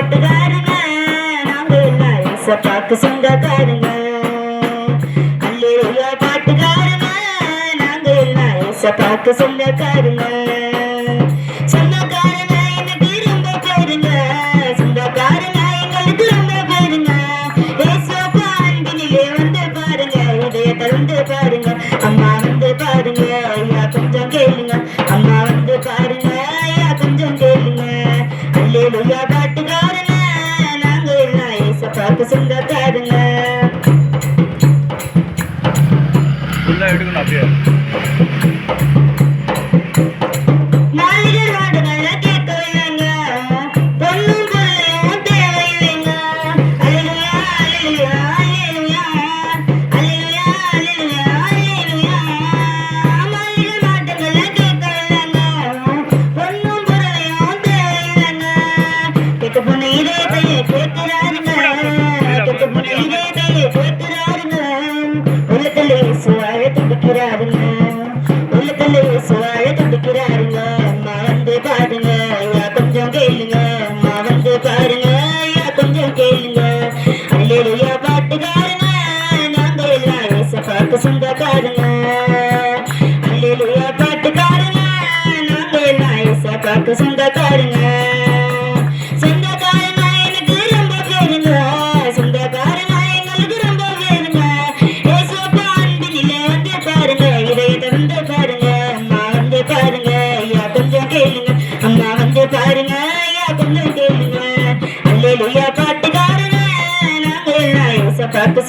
பாட்டுக்காரங்க. நாங்க எல்லாம் ஏசப்பாக்கு சொந்தக்காரங்க. அல்லேலூயா பாட்டுக்காரங்க. நாங்க எல்லாம் ஏசப்பாக்கு சொந்தக்காரங்க. சொந்தக்காரங்க எனக்கு ரொம்ப பேருங்க. சொந்தக்காரங்க எங்களுக்கு ரொம்ப பேருங்க. ஏசப்பா அன்பினிலே வந்து பாருங்க. இதயத்தை வந்து பாருங்க. அம்மா வந்து பாருங்க. ஐயா கொஞ்சம் கேளுங்க. ஏசப்பாக்கு சொந்தக்காரங்க எடுக்கணும் அப்படியே. இயேசப்பாக்கு சொந்தக்காரங்க அல்லேலூயா பாட்டுக்காரங்க நாங்க எல்லாம் பாட்டு சொந்தக்காரங்க சொந்தக்காரங்க எனக்கு ரொம்ப பேருங்க சொந்தக்காரங்க எங்களுக்கு ரொம்ப பேருங்க ஏசப்பா அன்பினிலே வந்து பாருங்க. இதயத்தை வந்து பாருங்க. அம்மா வந்து பாருங்க. ஐயா கொஞ்சம் கேளுங்க. அம்மா வந்து பாருங்க. ஐயா கொஞ்சம் கேளுங்க. அல்லேலூயா பாட்டுக்காரங்க நாங்க எல்லாம் ஏசப்பாக்கு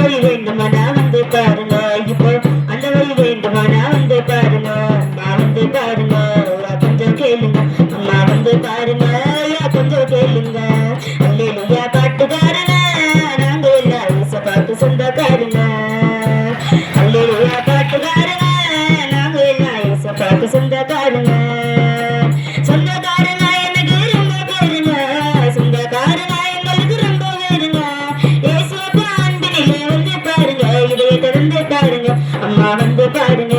அந்த வழி வேண்டுமானா வந்து பாருங்க இப்போ அந்த வழி வேண்டுமானா வந்து பாருங்க நான் வந்து பாருங்க ஐயா கொஞ்சம் கேளுங்க. அம்மா வந்து பாருங்க ஐயா கொஞ்சம் கேளுங்க. அல்லேலூயா பாட்டுக்காரங்க நாங்க எல்லாம் இயேசப்பாக்கு சொந்தக்காரங்க அல்லேலூயா பாட்டுக்காரங்க சொந்தக்காரங்க மணந்து பாருங்க